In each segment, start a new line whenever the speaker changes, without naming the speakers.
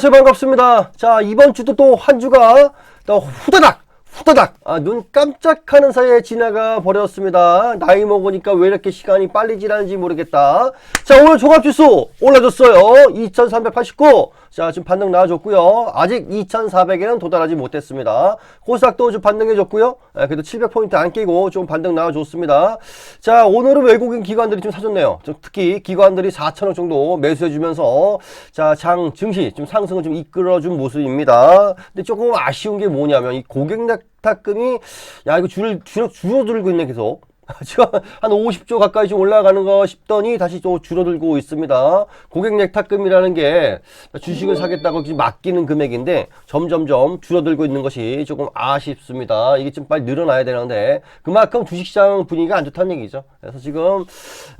안녕하세요. 반갑습니다. 자, 이번 주도 또 한 주가 또 후다닥! 후다닥! 아, 눈 깜짝하는 사이에 지나가 버렸습니다. 나이 먹으니까 왜 이렇게 시간이 빨리 지나는지 모르겠다. 자, 오늘 종합지수 올라졌어요. 2389. 자, 지금 반등 나와줬고요. 아직 2400에는 도달하지 못했습니다. 코스닥도 좀 반등해줬고요. 아, 그래도 700포인트 안 끼고 좀 반등 나와줬습니다. 자, 오늘은 외국인 기관들이 좀 사줬네요. 좀 특히 기관들이 4천억 정도 매수해주면서 자, 장 증시 좀 상승을 좀 이끌어준 모습입니다. 근데 조금 아쉬운 게 뭐냐면 이 고객 납탁금이 야, 이거 줄, 줄, 줄어들고 있네, 계속. 지금 한 50조 가까이 좀 올라가는 거 싶더니 다시 또 줄어들고 있습니다. 고객 넥탁금이라는 게 주식을 사겠다고 지금 맡기는 금액인데 점점점 줄어들고 있는 것이 조금 아쉽습니다. 이게 좀 빨리 늘어나야 되는데 그만큼 주식시장 분위기가 안 좋다는 얘기죠. 그래서 지금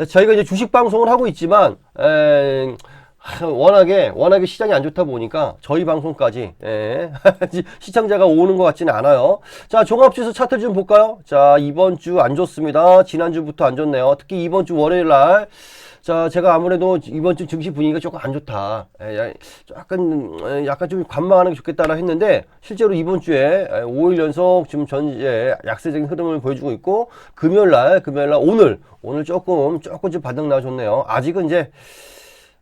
저희가 이제 주식 방송을 하고 있지만 에, 하, 워낙에 워낙에 시장이 안 좋다 보니까 저희 방송까지 예, 시청자가 오는 것 같지는 않아요. 자 종합지수 차트 좀 볼까요? 자 이번 주 안 좋습니다. 지난 주부터 안 좋네요. 특히 이번 주 월요일 날. 자, 제가 아무래도 이번 주 증시 분위기가 조금 안 좋다. 예, 야, 약간, 예, 약간 좀 관망하는 게 좋겠다라 했는데, 실제로 이번 주에 예, 5일 연속 지금 전제 약세적인 흐름을 보여주고 있고, 금요일 날, 금요일 날, 오늘, 오늘 조금, 조금 좀 반등 나와줬네요. 아직은 이제,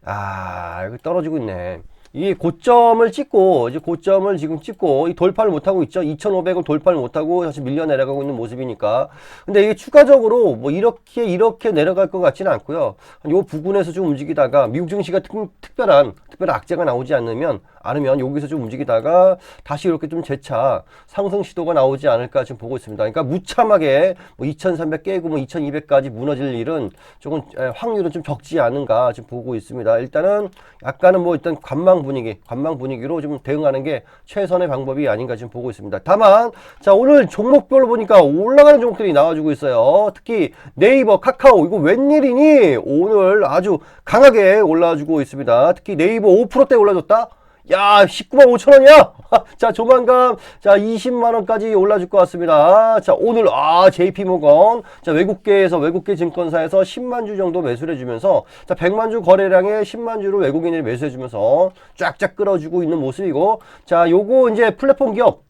아, 이거 떨어지고 있네. 이 고점을 찍고, 이제 고점을 지금 찍고, 이 돌파를 못하고 있죠. 2,500을 돌파를 못하고 다시 밀려 내려가고 있는 모습이니까. 근데 이게 추가적으로 뭐 이렇게, 이렇게 내려갈 것 같지는 않고요. 요 부근에서 좀 움직이다가 미국 증시가 특, 특별한, 특별한 악재가 나오지 않으면, 않으면 여기서 좀 움직이다가 다시 이렇게 좀 재차 상승 시도가 나오지 않을까 지금 보고 있습니다. 그러니까 무참하게 뭐 2,300 깨고 뭐 2,200까지 무너질 일은 조금 에, 확률은 좀 적지 않은가 지금 보고 있습니다. 일단은 약간은 뭐 일단 관망 분위기, 관망 분위기로 좀 대응하는 게 최선의 방법이 아닌가 지금 보고 있습니다. 다만 자 오늘 종목별로 보니까 올라가는 종목들이 나와주고 있어요. 특히 네이버, 카카오 이거 웬일이니 오늘 아주 강하게 올라주고 있습니다. 특히 네이버 5%대 올라줬다. 야, 19만 5천 원이야? 자, 조만간, 자, 20만원까지 올라줄 것 같습니다. 자, 오늘, 아, JP모건. 자, 외국계에서, 외국계 증권사에서 10만 주 정도 매수를 해주면서, 자, 100만 주 거래량에 10만 주를 외국인이 매수해주면서 쫙쫙 끌어주고 있는 모습이고, 자, 요거 이제 플랫폼 기업.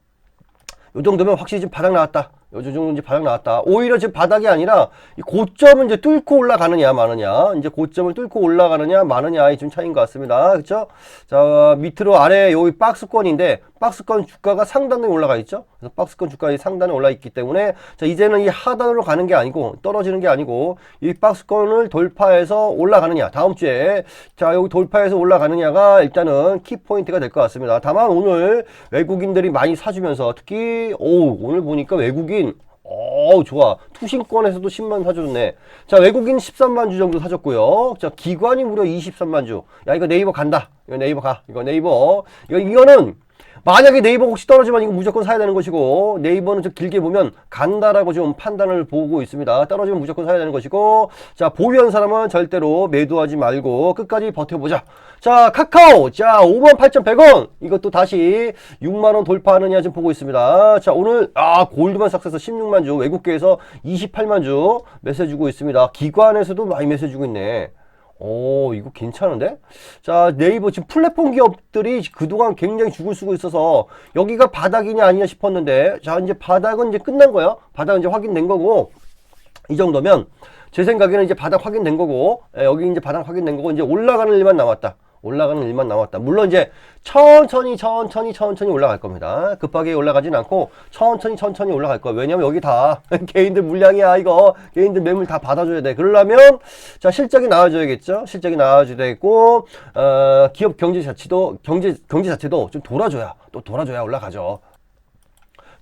요 정도면 확실히 지금 바닥 나왔다. 요 정도 이제 바닥 나왔다. 오히려 지금 바닥이 아니라 이 고점을 이제 뚫고 올라가느냐 마느냐. 이제 고점을 뚫고 올라가느냐 마느냐의 좀 차이인 것 같습니다. 그렇죠? 자 밑으로 아래 여기 박스권인데 박스권 주가가 상단에 올라가 있죠. 그래서 박스권 주가가 상단에 올라 있기 때문에 자 이제는 이 하단으로 가는 게 아니고 떨어지는 게 아니고 이 박스권을 돌파해서 올라가느냐. 다음 주에 자 여기 돌파해서 올라가느냐가 일단은 키 포인트가 될 것 같습니다. 다만 오늘 외국인들이 많이 사주면서 특히 오 오늘 보니까 외국인 어 좋아. 투신권에서도 10만 사줬네. 자 외국인 13만 주 정도 사줬고요. 자 기관이 무려 23만 주야 이거 네이버 간다. 이거 네이버 가. 이거 네이버. 이거 이거는 만약에 네이버 혹시 떨어지면 이거 무조건 사야 되는 것이고 네이버는 좀 길게 보면 간다라고 좀 판단을 보고 있습니다. 떨어지면 무조건 사야 되는 것이고 자 보유한 사람은 절대로 매도하지 말고 끝까지 버텨보자. 자 카카오 자 58,100원 이것도 다시 6만원 돌파하느냐 지금 보고 있습니다. 자 오늘 아 골드만삭스에서 16만 주 외국계에서 28만 주 메시지 주고 있습니다. 기관에서도 많이 메시지 주고 있네. 오, 이거 괜찮은데? 자, 네이버 지금 플랫폼 기업들이 그동안 굉장히 죽을 쓰고 있어서 여기가 바닥이냐 아니냐 싶었는데 자, 이제 바닥은 이제 끝난 거예요. 바닥은 이제 확인된 거고 이 정도면 제 생각에는 이제 바닥 확인된 거고 예, 여기 이제 바닥 확인된 거고 이제 올라가는 일만 남았다. 올라가는 일만 남았다. 물론 이제 천천히 천천히 천천히 올라갈 겁니다. 급하게 올라가진 않고 천천히 천천히 올라갈 거예요. 왜냐면 여기 다 개인들 물량이야 이거 개인들 매물 다 받아줘야 돼. 그러려면 자 실적이 나와줘야겠죠. 실적이 나와줘야 되고 어, 기업 경제 자체도 경제 경제 자체도 좀 돌아줘야 또 돌아줘야 올라가죠.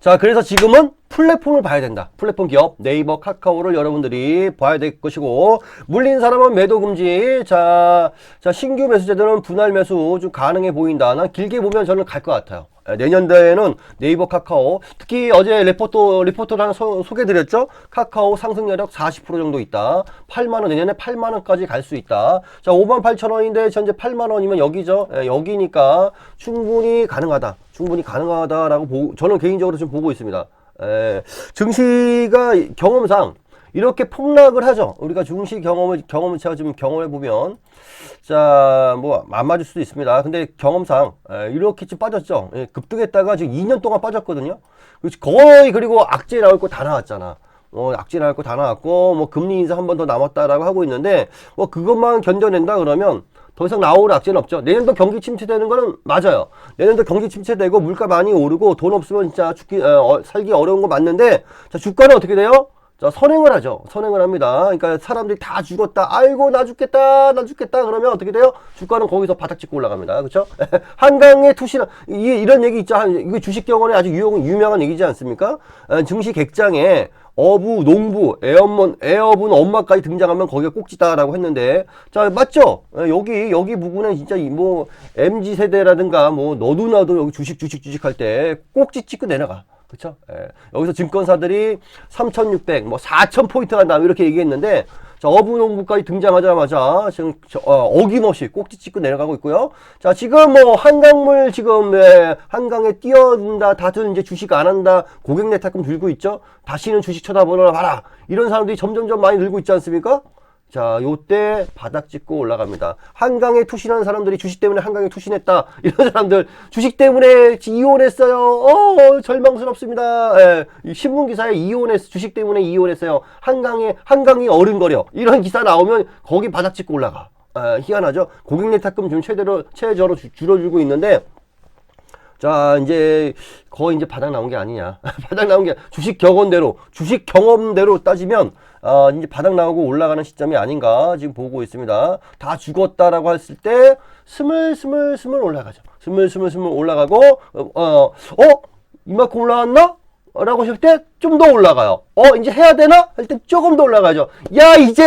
자, 그래서 지금은 플랫폼을 봐야 된다. 플랫폼 기업, 네이버, 카카오를 여러분들이 봐야 될 것이고, 물린 사람은 매도 금지. 자, 자, 신규 매수자들은 분할 매수 좀 가능해 보인다. 난 길게 보면 저는 갈 것 같아요. 예, 내년도에는 네이버 카카오 특히 어제 레포트 리포트를 하나 소, 개드렸죠 카카오 상승 여력 40% 정도 있다 8만원 내년에 8만원까지 갈 수 있다 자 5만 8천원인데 현재 8만원이면 여기죠 예, 여기니까 충분히 가능하다 충분히 가능하다라고 보, 저는 개인적으로 좀 보고 있습니다 예, 증시가 경험상 이렇게 폭락을 하죠. 우리가 중시 경험을 경험을 제가 좀 경험해 보면 자, 뭐안 맞을 수도 있습니다. 근데 경험상 에, 이렇게 좀 빠졌죠. 예, 급등했다가 지금 2년 동안 빠졌거든요. 거의 그리고 악재 나올 거 다 나왔잖아. 어, 악재 나올 거 다 나왔고 뭐 금리 인상 한 번 더 남았다라고 하고 있는데 뭐 그것만 견뎌낸다 그러면 더 이상 나올 악재는 없죠. 내년도 경기 침체되는 거는 맞아요. 내년도 경기 침체되고 물가 많이 오르고 돈 없으면 진짜 죽기 어, 어, 살기 어려운 거 맞는데 자 주가는 어떻게 돼요? 자, 선행을 하죠. 선행을 합니다. 그러니까 사람들이 다 죽었다. 아이고, 나 죽겠다. 나 죽겠다. 그러면 어떻게 돼요? 주가는 거기서 바닥 찍고 올라갑니다. 그렇죠? 투시나 이 이런 얘기 있죠. 한- 이거 주식 경원에 아주 유용, 유명한 얘기지 않습니까? 어, 증시 객장에 어부, 농부, 애엄먼, 애어분 엄마까지 등장하면 거기가 꼭지다라고 했는데, 자, 맞죠? 어, 여기, 여기 부분에 진짜 이 뭐, MG 세대라든가 뭐, 너도 나도 여기 주식, 주식, 주식 할 때 꼭지 찍고 내려가. 그쵸? 예. 여기서 증권사들이 3,600, 뭐 4,000포인트 간다. 이렇게 얘기했는데, 자, 어부농부까지 등장하자마자 지금 저, 어, 김없이 꼭지 찍고 내려가고 있고요. 자, 지금 뭐 한강물 지금 예, 한강에 뛰어든다. 다들 이제 주식 안 한다. 고객 내탁금 들고 있죠. 다시는 주식 쳐다보라 봐라. 이런 사람들이 점점점 많이 늘고 있지 않습니까? 자, 요때 바닥 찍고 올라갑니다. 한강에 투신하는 사람들이 주식 때문에 한강에 투신했다. 이런 사람들 주식 때문에 이혼했어요. 어, 절망스럽습니다. 예, 이 신문 기사에 이혼했 주식 때문에 이혼했어요. 한강에 한강이 어른거려. 이런 기사 나오면 거기 바닥 찍고 올라가. 아, 희한하죠. 고객 내탁금 지금 최대로 최저로 주- 줄어들고 있는데 자, 이제 거의 이제 바닥 나온 게 아니냐. 바닥 나온 게 주식 경험대로, 주식 경험대로 따지면 아, 이제 바닥 나오고 올라가는 시점이 아닌가 지금 보고 있습니다. 다 죽었다라고 했을 때 스물스물 스물 올라가죠. 스물스물 스물 올라가고 어, 어, 어? 이만큼 올라왔나? 라고 했을 때좀 더 올라가요. 어, 이제 해야 되나? 할 때 조금 더 올라가죠. 야, 이제,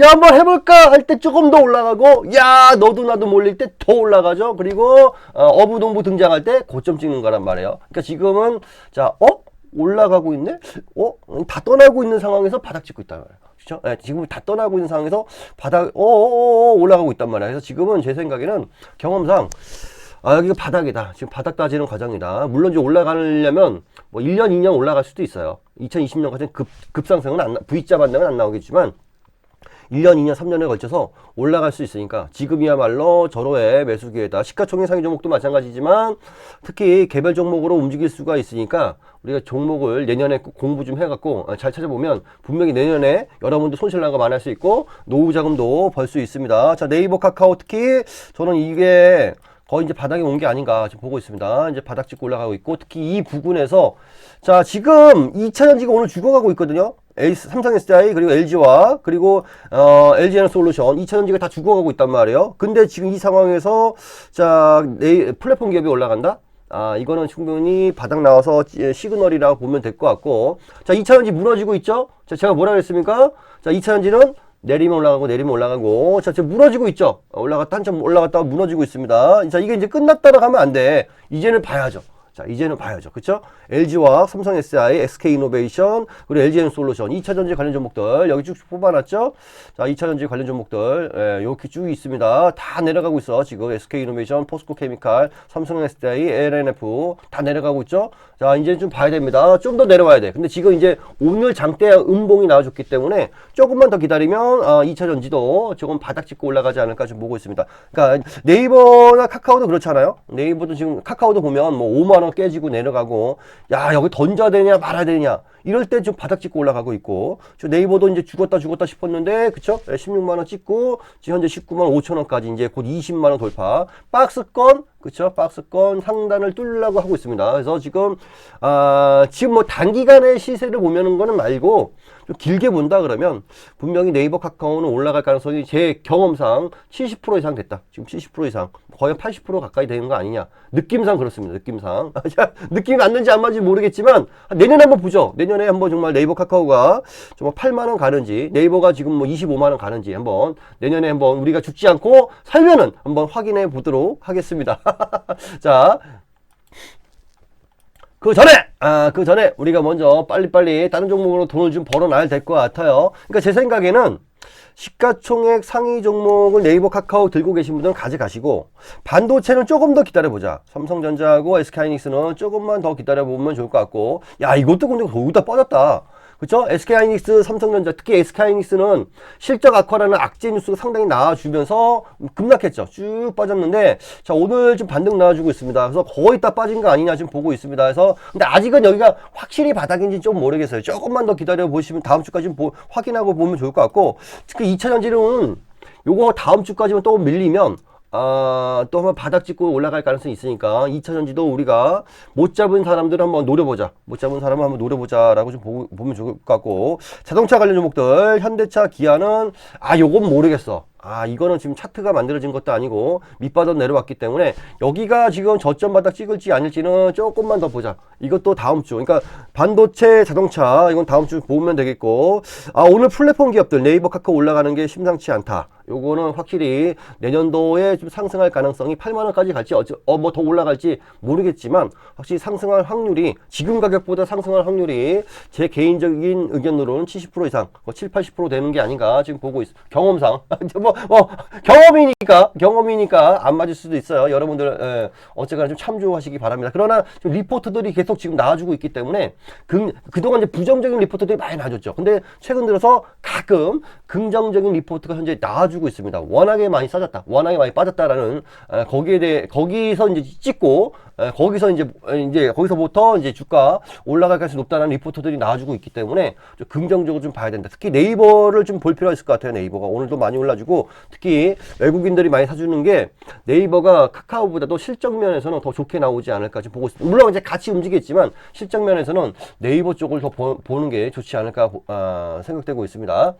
야, 한번 해볼까? 할 때 조금 더 올라가고, 야, 너도 나도 몰릴 때 더 올라가죠. 그리고, 어, 어부동부 등장할 때 고점 찍는 거란 말이에요. 그러니까 지금은, 자, 어? 올라가고 있네? 어? 다 떠나고 있는 상황에서 바닥 찍고 있단 말이에요. 그죠? 예, 지금 다 떠나고 있는 상황에서 바닥, 어어어 올라가고 있단 말이에요. 그래서 지금은 제 생각에는 경험상, 아, 여기가 바닥이다. 지금 바닥 따지는 과정이다. 물론 이제 올라가려면 뭐 1년, 2년 올라갈 수도 있어요. 2020년까지 급, 급상승은 안, 나- V자 반등은 안 나오겠지만 1년, 2년, 3년에 걸쳐서 올라갈 수 있으니까 지금이야말로 절호의 매수 기회다. 시가총액 상위 종목도 마찬가지지만 특히 개별 종목으로 움직일 수가 있으니까 우리가 종목을 내년에 꼭 공부 좀 해갖고 어, 잘 찾아보면 분명히 내년에 여러분도 손실 난 거 많을 수 있고 노후 자금도 벌 수 있습니다. 자 네이버 카카오 특히 저는 이게 거의 이제 바닥에 온 게 아닌가 지금 보고 있습니다. 이제 바닥 찍고 올라가고 있고 특히 이 부분에서 자 지금 2차전지가 오늘 죽어가고 있거든요. 삼성 SDI 그리고 LG와 그리고 어, LG에너 솔루션 2차전지가 다 죽어가고 있단 말이에요. 근데 지금 이 상황에서 자 네, 플랫폼 기업이 올라간다. 아, 이거는 충분히 바닥 나와서 지- 시그널이라고 보면 될 것 같고. 자, 2차전지 무너지고 있죠? 자, 제가 뭐라 그랬습니까? 자, 2차전지는 내리면 올라가고 내리면 올라가고. 자, 지금 무너지고 있죠? 어, 올라갔다 한참 올라갔다가 무너지고 있습니다. 자, 이게 이제 끝났다라고 하면 안 돼. 이제는 봐야죠. 자, 이제는 봐야죠. 그쵸? LG와 삼성 SI, SK 이노베이션, 그리고 LGN 솔루션, 2차 전지 관련 종목들, 여기 쭉 뽑아놨죠? 자, 2차 전지 관련 종목들, 예, 이렇게 쭉 있습니다. 다 내려가고 있어. 지금 SK 이노베이션, 포스코 케미칼, 삼성 SDI, LNF, 다 내려가고 있죠? 자, 이제 좀 봐야 됩니다. 좀 더 내려와야 돼. 근데 지금 이제 오늘 장대 음봉이 나와줬기 때문에 조금만 더 기다리면, 어, 2차 전지도 조금 바닥 찍고 올라가지 않을까 좀 보고 있습니다. 그러니까 네이버나 카카오도 그렇잖아요. 네이버도 지금 카카오도 보면 뭐 5만 원 깨지고 내려가고 야 여기 던져야 되냐 말아야 되냐 이럴 때 좀 바닥 찍고 올라가고 있고 저 네이버도 이제 죽었다 죽었다 싶었는데 그쵸? 예, 16만 원 찍고 지금 현재 19만 5천 원까지 이제 곧 20만 원 돌파 박스권 그쵸? 박스권 상단을 뚫으려고 하고 있습니다. 그래서 지금 아 지금 뭐 단기간의 시세를 보면은 거는 말고 좀 길게 본다 그러면 분명히 네이버 카카오는 올라갈 가능성이 제 경험상 70% 이상 됐다. 지금 70% 이상 거의 80% 가까이 되는 거 아니냐. 느낌상 그렇습니다. 느낌상. 자, 느낌이 맞는지 안 맞는지 모르겠지만 내년에 한번 보죠. 내년에 한번 정말 네이버 카카오가 정말 8만 원 가는지 네이버가 지금 뭐 25만 원 가는지 한번 내년에 한번 우리가 죽지 않고 살면은 한번 확인해 보도록 하겠습니다. 자, 그 전에 아 그 전에 우리가 먼저 빨리빨리 다른 종목으로 돈을 좀 벌어놔야 될 것 같아요. 그러니까 제 생각에는 시가총액 상위 종목을 네이버 카카오 들고 계신 분들은 가져가시고 반도체는 조금 더 기다려보자. 삼성전자하고 SK하이닉스는 조금만 더 기다려보면 좋을 것 같고 야 이것도 근데 거기다 빠졌다. 그쵸? SK하이닉스, 삼성전자, 특히 SK하이닉스는 실적 악화라는 악재 뉴스가 상당히 나와주면서 급락했죠. 쭉 빠졌는데, 자, 오늘 좀 반등 나와주고 있습니다. 그래서 거의 다 빠진 거 아니냐 지금 보고 있습니다. 그래서, 근데 아직은 여기가 확실히 바닥인지 좀 모르겠어요. 조금만 더 기다려 보시면 다음 주까지 좀 보- 확인하고 보면 좋을 것 같고, 특히 2차 전지는 요거 다음 주까지만 또 밀리면, 아, 또 한번 바닥 찍고 올라갈 가능성이 있으니까 2차 전지도 우리가 못 잡은 사람들을 한번 노려보자. 못 잡은 사람을 한번 노려보자라고 좀 보, 보면 좋을 것 같고 자동차 관련 종목들 현대차, 기아는 아 요건 모르겠어. 아 이거는 지금 차트가 만들어진 것도 아니고 밑바닥 내려왔기 때문에 여기가 지금 저점 바닥 찍을지 아닐지는 조금만 더 보자. 이것도 다음 주. 그러니까 반도체, 자동차 이건 다음 주 보면 되겠고 아 오늘 플랫폼 기업들 네이버, 카카오 올라가는 게 심상치 않다. 요거는 확실히 내년도에 좀 상승할 가능성이 8만 원까지 갈지 어 뭐 더 올라갈지 모르겠지만 확실히 상승할 확률이 지금 가격보다 상승할 확률이 제 개인적인 의견으로는 70% 이상, 뭐 7, 80% 되는 게 아닌가 지금 보고 있 경험상 뭐, 뭐 경험이니까 경험이니까 안 맞을 수도 있어요. 여러분들 예, 어쨌거나 좀 참조하시기 바랍니다. 그러나 좀 리포트들이 계속 지금 나와주고 있기 때문에 그, 그동안 이제 부정적인 리포트들이 많이 나와줬죠. 근데 최근 들어서 가끔 긍정적인 리포트가 현재 나와주고 있습니다. 워낙에 많이 싸졌다. 워낙에 많이 빠졌다라는 에, 거기에 대해 거기서 이제 찍고 에, 거기서 이제 에, 이제 거기서부터 이제 주가 올라갈 가능성이 높다는 리포트들이 나와주고 있기 때문에 좀 긍정적으로 좀 봐야 된다. 특히 네이버를 좀 볼 필요가 있을 것 같아요. 네이버가 오늘도 많이 올라주고 특히 외국인들이 많이 사주는 게 네이버가 카카오보다도 실적 면에서는 더 좋게 나오지 않을까 지금 보고 있습니다. 물론 이제 같이 움직이겠지만 실적 면에서는 네이버 쪽을 더 보, 보는 게 좋지 않을까 보- 아, 생각되고 있습니다.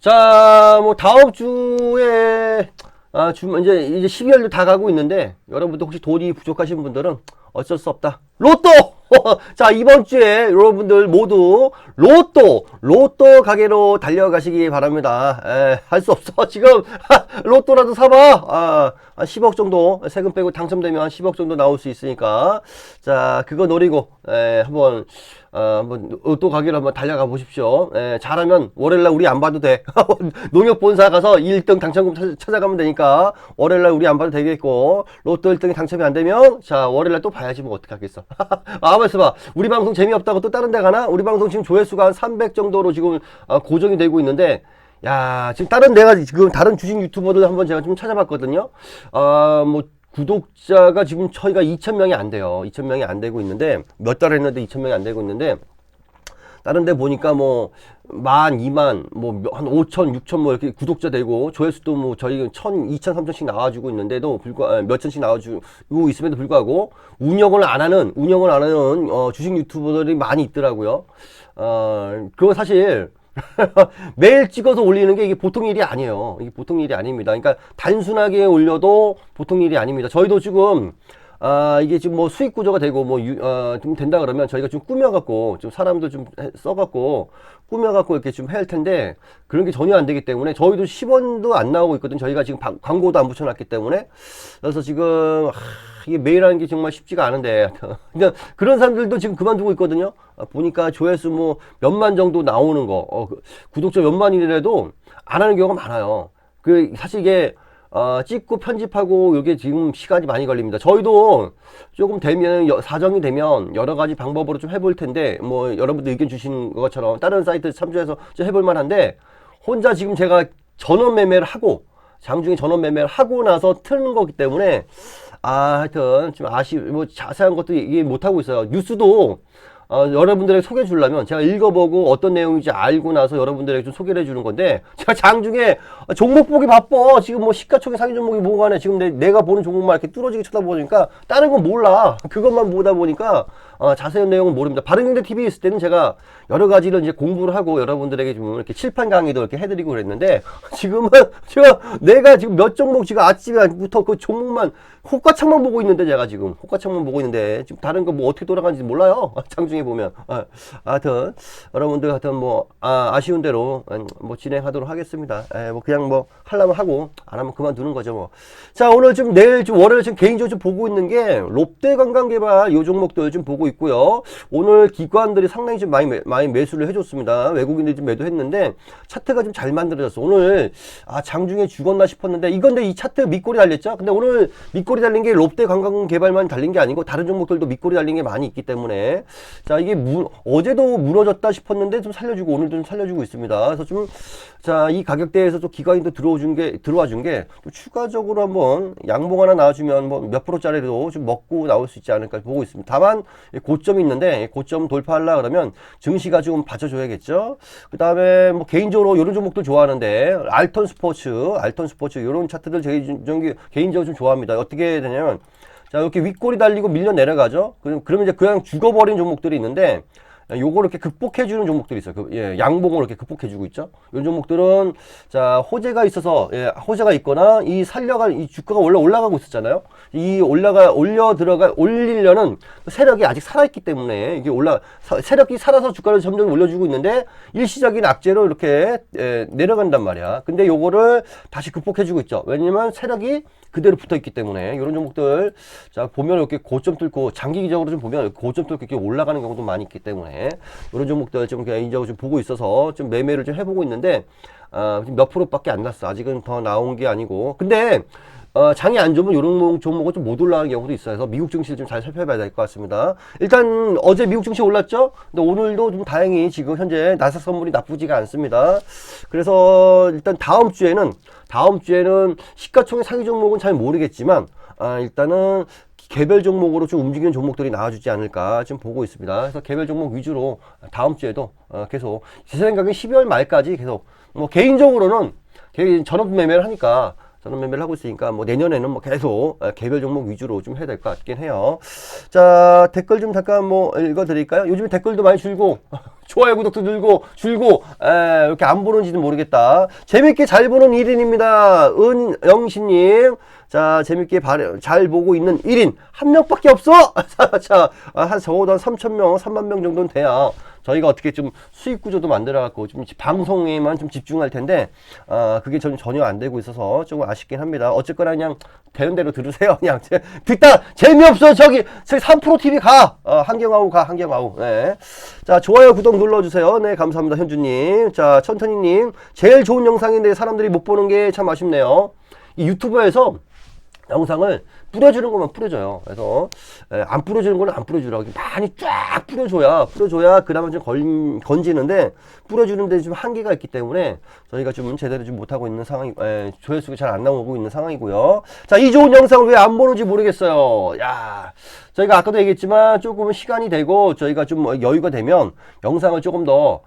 자, 뭐 다음 주에 아, 주 이제 이제 12월도 다 가고 있는데 여러분들 혹시 돈이 부족하신 분들은 어쩔 수 없다. 로또. 자, 이번 주에 여러분들 모두 로또, 로또 가게로 달려가시기 바랍니다. 할 수 없어. 지금 로또라도 사봐. 아, 한 10억 정도 세금 빼고 당첨되면 한 10억 정도 나올 수 있으니까 자, 그거 노리고 에, 한번 어, 한번 로또 가게로 한번 달려가 보십시오. 에, 잘하면 월요일날 우리 안 봐도 돼. 농협본사 가서 1등 당첨금 찾- 찾아가면 되니까 월요일날 우리 안 봐도 되겠고 로또 1등이 당첨이 안 되면 자 월요일날 또 봐야지 뭐 어떡하겠어. 아, 벌써 봐. 우리 방송 재미없다고 또 다른 데 가나? 우리 방송 지금 조회수가 한 300 정도로 지금 어, 고정이 되고 있는데 야, 지금 다른 내가 지금 다른 주식 유튜버들 한번 제가 좀 찾아봤거든요. 아, 뭐 구독자가 지금 저희가 2,000명이 안 돼요. 2,000명이 안 되고 있는데 몇 달 했는데 2,000명이 안 되고 있는데 다른 데 보니까 뭐, 만, 이만, 뭐, 한 5천, 6천 뭐 이렇게 구독자 되고, 조회수도 뭐, 저희 천, 2천, 3천씩 나와주고 있는데도 불과, 아, 몇 천씩 나와주고 있음에도 불구하고, 운영을 안 하는, 운영을 안 하는, 어, 주식 유튜버들이 많이 있더라고요. 어, 그거 사실, 매일 찍어서 올리는 게 이게 보통 일이 아니에요. 이게 보통 일이 아닙니다. 그러니까 단순하게 올려도 보통 일이 아닙니다. 저희도 지금 아 이게 지금 뭐 수익 구조가 되고 뭐좀 된다 그러면 저희가 좀 꾸며갖고 좀 사람들 좀 해- 써갖고 꾸며갖고 이렇게 좀 해야 할 텐데 그런 게 전혀 안 되기 때문에 저희도 10원도 안 나오고 있거든. 저희가 지금 방- 광고도 안 붙여놨기 때문에 그래서 지금 하, 이게 매일 하는 게 정말 쉽지가 않은데 그러니까 그런 사람들도 지금 그만두고 있거든요. 아, 보니까 조회수 뭐 몇만 정도 나오는 거 어, 그 구독자 몇만이라도 안 하는 경우가 많아요. 그 사실 이게 어, 찍고 편집하고 이게 지금 시간이 많이 걸립니다. 저희도 조금 되면 여- 사정이 되면 여러 가지 방법으로 좀 해볼 텐데 뭐 여러분들 의견 주신 것처럼 다른 사이트 참조해서 좀 해볼 만한데 혼자 지금 제가 전원 매매를 하고 장중에 전원 매매를 하고 나서 틀는 거기 때문에 아 하여튼 좀 아쉬 뭐 자세한 것도 얘기 못 하고 있어요. 뉴스도 어, 여러분들에게 소개해 주려면 제가 읽어보고 어떤 내용인지 알고 나서 여러분들에게 좀 소개를 해 주는 건데 제가 장중에 종목 보기 바빠. 지금 뭐 시가총액 상위 종목이 뭐가 하네 지금 내, 가 보는 종목만 이렇게 뚫어지게 쳐다보니까 다른 건 몰라. 그것만 보다 보니까 어, 자세한 내용은 모릅니다. 바른경제 TV 있을 때는 제가 여러 가지를 이제 공부를 하고 여러분들에게 좀 이렇게 칠판 강의도 이렇게 해드리고 그랬는데 지금은 제가 내가 지금 몇 종목 지금 아침부터 그 종목만 호가창만 보고 있는데 제가 지금 호가창만 보고 있는데 지금 다른 거 뭐 어떻게 돌아가는지 몰라요 장중에 보면 아, 하여튼 여러분들 하여튼 뭐 아, 아쉬운 대로 음, 뭐 진행하도록 하겠습니다 에, 뭐 그냥 뭐 하려면 하고 안 하면 그만두는 거죠 뭐 자 오늘 좀 내일 좀 월요일 좀 개인적으로 좀 보고 있는 게 롯데 관광개발 요 종목들 좀 보고 있고요. 오늘 기관들이 상당히 좀 많이, 매, 많이 매수를 해줬습니다. 외국인들이 좀 매도했는데 차트가 좀 잘 만들어졌어. 오늘 아 장중에 죽었나 싶었는데 이건데 이 차트 밑꼬리 달렸죠. 근데 오늘 밑 꼬리 달린 게 롯데 관광 개발만 달린 게 아니고 다른 종목들도 밑꼬리 달린 게 많이 있기 때문에 자 이게 무, 어제도 무너졌다 싶었는데 좀 살려주고 오늘도 좀 살려주고 있습니다. 그래서 좀 자 이 가격대에서 또 기관이 또 들어준 게 들어와 준 게 추가적으로 한번 양봉 하나 나와주면 뭐몇 프로짜리도 좀 먹고 나올 수 있지 않을까 보고 있습니다. 다만 고점이 있는데 고점 돌파하려 그러면 증시가 좀 받쳐줘야겠죠. 그 다음에 뭐 개인적으로 이런 종목들 좋아하는데 알턴 스포츠, 알턴 스포츠 이런 차트들 제 개인적으로 좀 좋아합니다. 어떻게 되냐면 자 이렇게 윗골이 달리고 밀려 내려가죠. 그럼 그러면 이제 그냥 죽어버린 종목들이 있는데 요거를 이렇게 극복해주는 종목들이 있어요. 그, 예, 양봉을 이렇게 극복해주고 있죠. 이런 종목들은 자 호재가 있어서 예, 호재가 있거나 이 살려가 이 주가가 원래 올라가고 있었잖아요. 이 올라가 올려 들어가 올리려는 세력이 아직 살아있기 때문에 이게 올라 사- 세력이 살아서 주가를 점점 올려주고 있는데 일시적인 악재로 이렇게 예, 내려간단 말이야. 근데 요거를 다시 극복해주고 있죠. 왜냐면 세력이 그대로 붙어 있기 때문에 이런 종목들 자 보면 이렇게 고점 뚫고 장기적으로 좀 보면 고점 뚫고 이렇게 올라가는 경우도 많이 있기 때문에 이런 종목들 좀 개인적으로 좀 보고 있어서 좀 매매를 좀 해보고 있는데 아, 몇 프로밖에 안 났어. 아직은 더 나온 게 아니고. 근데 어, 장이 안 좋으면 이런 종목은 좀 못 올라가는 경우도 있어요. 그래서 미국 증시를 좀 잘 살펴봐야 될 것 같습니다. 일단 어제 미국 증시 올랐죠? 근데 오늘도 좀 다행히 지금 현재 나스닥 선물이 나쁘지가 않습니다. 그래서 일단 다음 주에는 다음 주에는 시가총액 상위 종목은 잘 모르겠지만 아, 일단은 개별 종목으로 좀 움직이는 종목들이 나와주지 않을까 지금 보고 있습니다. 그래서 개별 종목 위주로 다음 주에도 어, 계속 제 생각엔 12월 말까지 계속 뭐 개인적으로는 개인 전업 매매를 하니까 전업 매매를 하고 있으니까 뭐 내년에는 뭐 계속 어, 개별 종목 위주로 좀 해야 될 것 같긴 해요. 자 댓글 좀 잠깐 뭐 읽어드릴까요? 요즘에 댓글도 많이 줄고 좋아요 구독도 늘고 줄고 에, 이렇게 안 보는지는 모르겠다. 재밌게 잘 보는 1인입니다. 은영신님. 자, 재밌게 바, 잘 보고 있는 1인. 한 명밖에 없어! 자, 아, 한 적어도 한 3,000명, 3만 명 정도는 돼야 저희가 어떻게 좀 수익 구조도 만들어 갖고 좀 방송에만 좀 집중할 텐데, 아, 그게 전 전혀 안 되고 있어서 조금 아쉽긴 합니다. 어쨌거나 그냥 되는 대로 들으세요. 그냥 제- 듣다 재미없어. 저기, 저기 3프로 TV 가! 어, 한경아우 가, 한경아우. 네. 자, 좋아요, 구독 눌러주세요. 네, 감사합니다. 현주님. 자, 천천히님. 제일 좋은 영상인데 사람들이 못 보는 게 참 아쉽네요. 이 유튜브에서 영상을 뿌려주는 것만 뿌려줘요. 그래서 에, 안 뿌려주는 거는 안 뿌려주라고 많이 쫙 뿌려줘야 뿌려줘야 그나마 좀 걸, 건지는데 뿌려주는데 좀 한계가 있기 때문에 저희가 좀 제대로 좀 못하고 있는 상황이 에, 조회수가 잘 안 나오고 있는 상황이고요. 자, 이 좋은 영상을 왜 안 보는지 모르겠어요. 야, 저희가 아까도 얘기했지만 조금 시간이 되고 저희가 좀뭐 여유가 되면 영상을 조금 더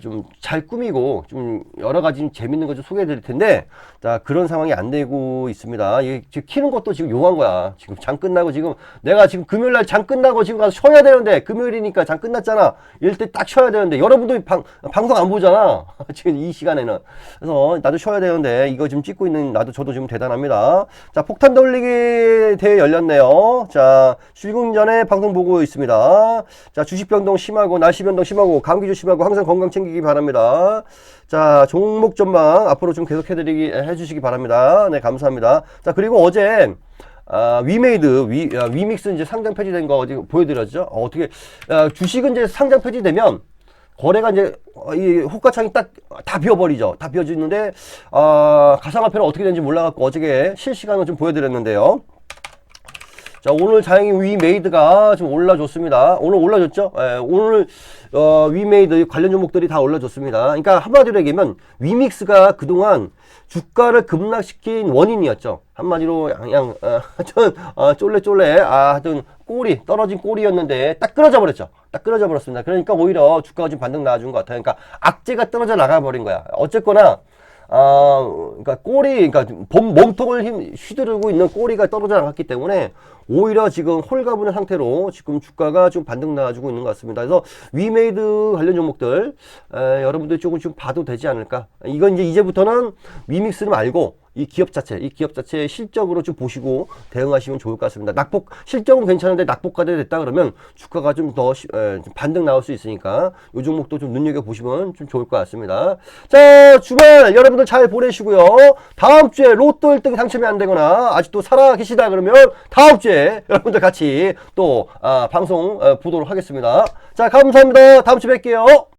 좀 잘 꾸미고 좀 여러 가지 좀 재밌는 거 좀 소개해 드릴 텐데 자 그런 상황이 안 되고 있습니다. 이게 지금 키는 것도 지금 용한 거야. 지금 장 끝나고 지금 내가 지금 금요일 날 장 끝나고 지금 가서 쉬어야 되는데 금요일이니까 장 끝났잖아. 이럴 때 딱 쉬어야 되는데 여러분도 방, 방송 안 보잖아. 지금 이 시간에는. 그래서 나도 쉬어야 되는데 이거 지금 찍고 있는 나도 저도 지금 대단합니다. 자 폭탄 돌리기 대회 열렸네요. 자 출근 전에 방송 보고 있습니다. 자 주식 변동 심하고 날씨 변동 심하고 감기 조심하고 항상 건강 챙기기 바랍니다. 자 종목 전망 앞으로 좀 계속 해드리기 해주시기 바랍니다. 네 감사합니다. 자 그리고 어제 아, 위메이드, 위, 아, 위믹스 이제 상장 폐지된 거 어디 보여드렸죠? 어, 떻게 아, 주식은 이제 상장 폐지되면 거래가 이제 어, 이 호가창이 딱 다 비어버리죠. 다 비어지는데 아, 가상화폐는 어떻게 되는지 몰라갖고 어저께 실시간으로 좀 보여드렸는데요. 자 오늘 다행히 위메이드가 좀 올라줬습니다. 오늘 올라줬죠? 예, 오늘 어, 위메이드 관련 종목들이 다 올라줬습니다. 그러니까 한마디로 얘기하면 위믹스가 그동안 주가를 급락시킨 원인이었죠. 한마디로 그냥 어, 하여튼 어, 쫄래쫄래 아 하여튼 꼬리 떨어진 꼬리였는데 딱 끊어져 버렸죠. 딱 끊어져 버렸습니다. 그러니까 오히려 주가가 좀 반등 나와준 것 같아요. 그러니까 악재가 떨어져 나가 버린 거야. 어쨌거나 아, 그러니까 꼬리, 그러니까 몸, 몸통을 힘, 휘두르고 있는 꼬리가 떨어져 나갔기 때문에 오히려 지금 홀가분한 상태로 지금 주가가 좀 반등 나와주고 있는 것 같습니다. 그래서 위메이드 관련 종목들, 에, 여러분들 조금 좀 봐도 되지 않을까. 이건 이제 이제부터는 위믹스를 말고 이 기업 자체, 이 기업 자체의 실적으로 좀 보시고 대응하시면 좋을 것 같습니다. 낙폭, 실적은 괜찮은데 낙폭과대 됐다 그러면 주가가 좀 더 반등 나올 수 있으니까 이 종목도 좀 눈여겨보시면 좀 좋을 것 같습니다. 자, 주말 여러분들 잘 보내시고요. 다음 주에 로또 1등 당첨이 안 되거나 아직도 살아 계시다 그러면 다음 주에 여러분들 같이 또 아, 방송 어, 보도록 하겠습니다. 자, 감사합니다. 다음 주에 뵐게요.